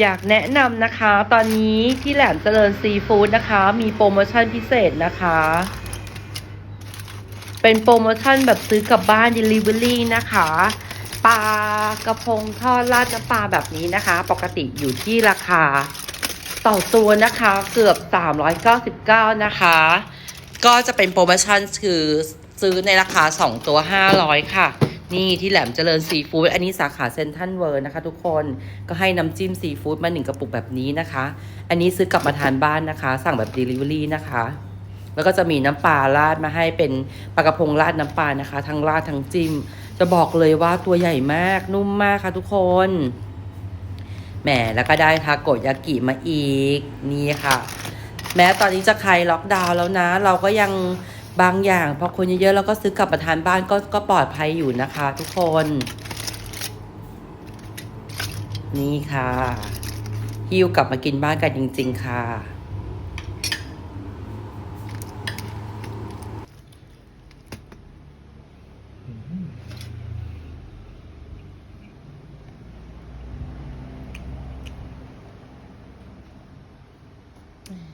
อยากแนะนำนะคะ ตอนนี้ที่แหลมเจริญซีฟู้ดนะคะ มีโปรโมชั่นพิเศษนะคะ เป็นโปรโมชั่นแบบซื้อกลับบ้าน Delivery นะคะปลากระพงทอดราดน้ำปลาแบบนี้นะคะ ปกติอยู่ที่ราคา ต่อตัวนะคะเกือบ 399 นะคะ ก็จะเป็นโปรโมชั่นคือซื้อในราคา 2 ตัว 500 ค่ะ นี่ที่แหลมเจริญซีฟู้ดอันนี้สาขาเซนทันเวิร์นะคะ ทุกคนก็ให้น้ำจิ้มซีฟู้ดมาหนึ่งกระปุกแบบนี้นะคะ อันนี้ซื้อกลับมาทานบ้านนะคะ สั่งแบบ Delivery นะคะ แล้วก็จะมีน้ำปลาราดมาให้เป็นปลากระพงราดน้ำปลานะคะ ทั้งราดทั้งจิ้ม จะบอกเลยว่าตัวใหญ่มากนุ่มมากค่ะทุกคนแหมแล้วก็ได้ทาโกยากิมาอีกนี่ค่ะ แม้ตอนนี้จะใครล็อกดาวน์แล้วนะ เราก็ยัง บางอย่างพอคนเยอะๆเราก็ซื้อกลับมาทานบ้านก็ก็ปลอดภัยอยู่นะคะ ทุกคน นี่ค่ะฮิวกลับมากินบ้านกันจริง ๆ ค่ะ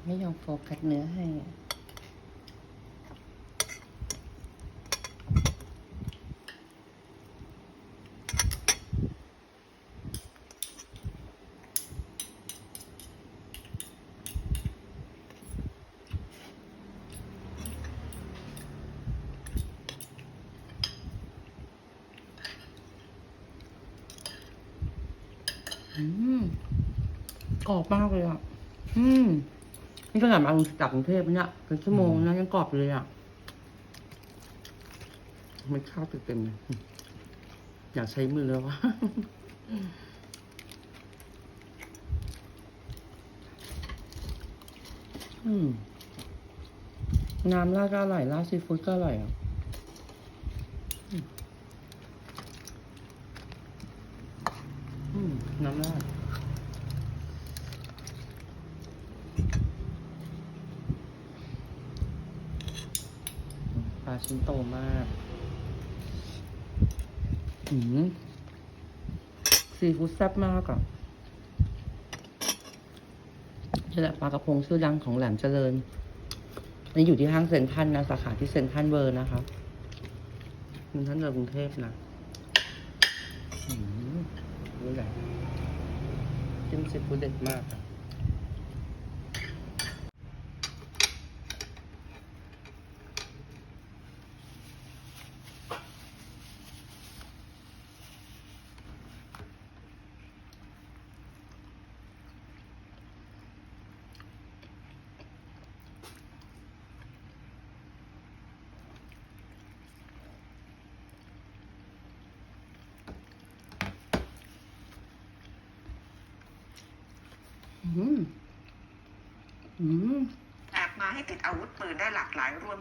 ไม่ยอมโฟกัสเนื้อให้ อืมกรอบมากเลยอะ อืม นี่ขนาดมากลับกรุงเทพเนี่ยเป็นชั่วโมงนะยังกรอบเลยอะไม่ข้าวเต็มเลยอยากใช้มือแล้ววะอืมน้ำราดก็อร่อยราดซีฟู้ดก็อร่อยอะอืมอืม น้ำราดปลาชิ้นโตมากอืมซีฟู้ดแซ่บมากอะนี่แหละปลากระพงชื่อดังของแหลมเจริญนนี้อยู่ที่ห้างเซ็นทรัลนะ สาขาที่เซ็นทรัลเวิร์นะคะเซ็นทรัลเวิร์กรุงเทพนะอืมนี่แหละ จิ้มซีฟู้ดเด็ดมากอะ อืม อืม แอบมาให้ติดอาวุธปืนได้หลากหลายรวม